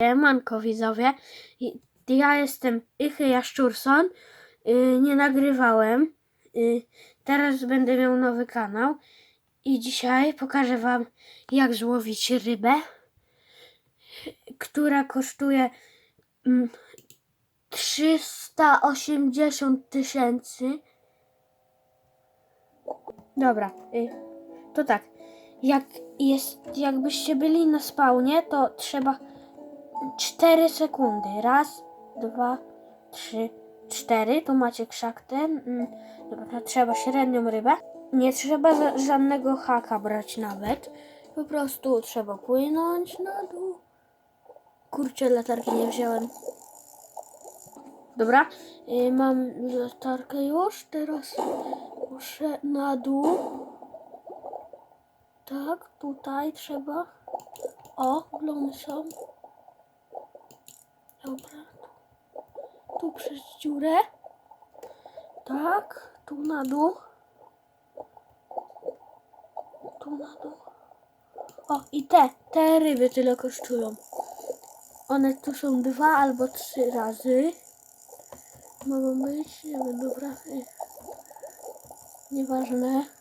Manko widzowie. Ja jestem Ichy Jaszczurson. Y, Nie nagrywałem. Y, Teraz będę miał nowy kanał. I dzisiaj pokażę wam jak złowić rybę, która kosztuje mm, 380 tysięcy. Dobra, y, to tak. Jak jest, jakbyście byli na spawnie, to trzeba 4 sekundy. Raz, dwa, trzy, cztery. Tu macie krzak ten. Mm, Dobra, trzeba średnią rybę. Nie trzeba żadnego haka brać nawet. Po prostu trzeba płynąć na dół. Kurczę, latarki nie wziąłem. Dobra, y, mam latarkę już. Teraz muszę na dół. Tak, tutaj trzeba. O, glony są. Dobra. Tu przez dziurę. Tak, tu na dół. Tu na dół. O, i te, te ryby tyle kosztują. One tu są dwa albo trzy razy. Mogą być, nie wiem, dobra. y, Nieważne.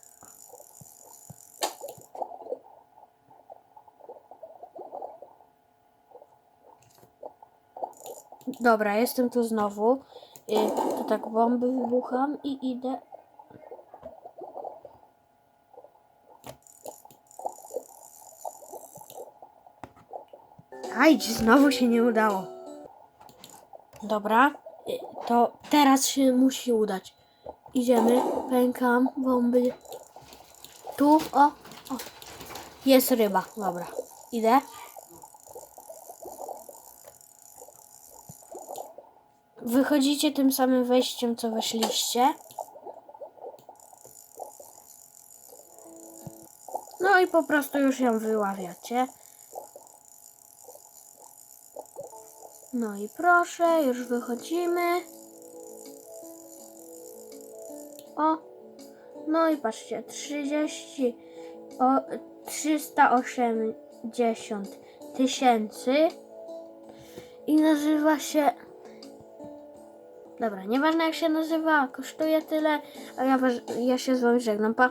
Dobra, jestem tu znowu. Y, To tak bomby wybucham i idę. Ajdź, znowu się nie udało. Dobra, y, to teraz się musi udać. Idziemy, pękam, bomby. Tu, o, o. Jest ryba, dobra. Idę. Wychodzicie tym samym wejściem, co weszliście. No i po prostu już ją wyławiacie. No i proszę, już wychodzimy. O, no i patrzcie, 30, o, 380 tysięcy i nazywa się Dobra, nieważne jak się nazywa, kosztuje tyle, a ja, ja się z wami żegnam, pa.